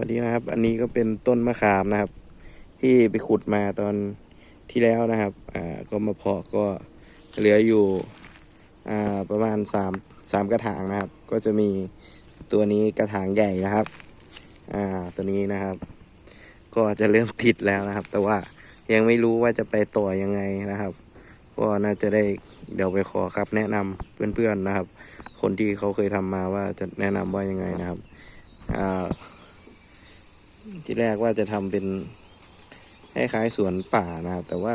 วัสดีนะครับ อันนี้ก็เป็นต้นมะขามนะครับ ที่ไปขุดมาตอนที่แล้วนะครับ อ่าก็มาเพาะก็เหลืออยู่อ่าประมาณสามสามกระถางนะครับ ก็จะมีตัวนี้กระถางใหญ่นะครับ อ่าตัวนี้นะครับ ก็จะเริ่มติดแล้วนะครับ แต่ว่ายังไม่รู้ว่าจะไปต่อยังไงนะครับ ก็น่าจะได้เดี๋ยวไปขอครับแนะนำเพื่อนๆนะครับ คนที่เขาเคยทำมาว่าจะแนะนำว่ายังไงนะครับอ่า ที่แรกว่าจะทำเป็นคล้ายๆสวนป่านะครับ แต่ว่า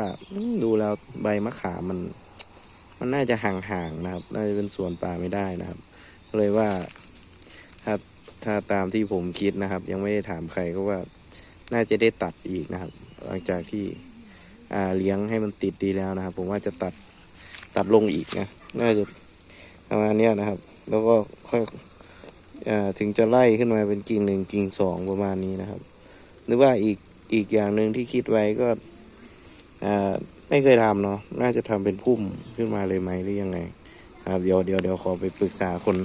ดูแล้วใบมะขามมัน มันน่าจะห่างๆนะครับ น่าจะเป็นสวนป่าไม่ได้นะครับ เลยว่าถ้าถ้าตามที่ผมคิดนะครับ ยังไม่ได้ถามใครก็ว่าน่าจะได้ตัดอีกนะครับ หลังจากที่เลี้ยงให้มันติดดีแล้วนะครับ ผมว่าจะตัดตัดลงอีกนะน่าจะประมาณนี้นะครับ แล้วก็ค่อย ถึงจะไล่ขึ้นมาเป็นกิ่งหนึ่งกิ่งสองประมาณนี้นะครับ หรือว่าอีกอีกอย่างหนึ่งที่คิดไว้ก็ไม่เคยทำเนาะน่าจะทำเป็นพุ่มขึ้นมาเลยไหมหรือยังไงครับเดี๋ยวเดี๋ยวเดี๋ยวขอไปปรึกษาคน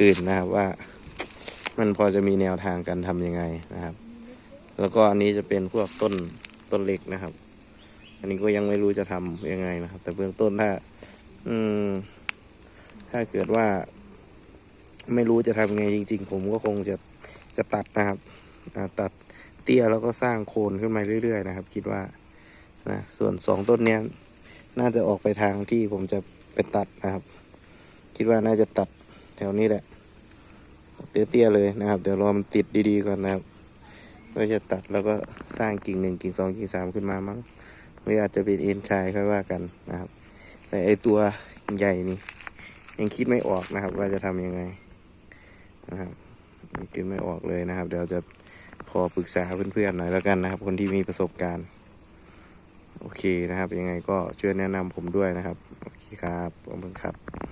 อื่นนะครับว่า มันพอจะมีแนวทางการทำยังไงนะครับ แล้วก็อันนี้จะเป็นพวกต้นต้นเล็กนะครับ อันนี้ก็ยังไม่รู้จะทำยังไงนะครับ แต่เบื้องต้นถ้า อืม ถ้าเกิดว่า ไม่รู้จะทำไงจริง ๆ ผมก็คงจะจะตัดนะครับตัดเตี้ยแล้วก็สร้างโคนขึ้นมาเรื่อย ๆ นะครับ คิดว่านะส่วนสองต้นเนี้ยน่าจะออกไปทางที่ผมจะไปตัดนะครับ คิดว่าน่าจะตัดแถวนี้แหละ เตี้ยๆเลยนะครับ เดี๋ยวรอมันติดดีๆก่อนนะครับก็จะตัดแล้วก็สร้างกิ่งหนึ่งกิ่งสองกิ่งสามขึ้นมามั้งหรืออาจจะเป็นเอ็นชายค่อยว่ากันนะครับ แต่ไอตัวใหญ่นี่ยังคิดไม่ออกนะครับ ว่าจะทำยังไง นะครับกินไม่ออกเลยนะครับ เดี๋ยวจะพอปรึกษาเพื่อนๆหน่อยแล้วกันนะครับ คนที่มีประสบการณ์ โอเคนะครับ ยังไงก็ช่วยแนะนำผมด้วยนะครับ โอเคครับขอบคุณครับ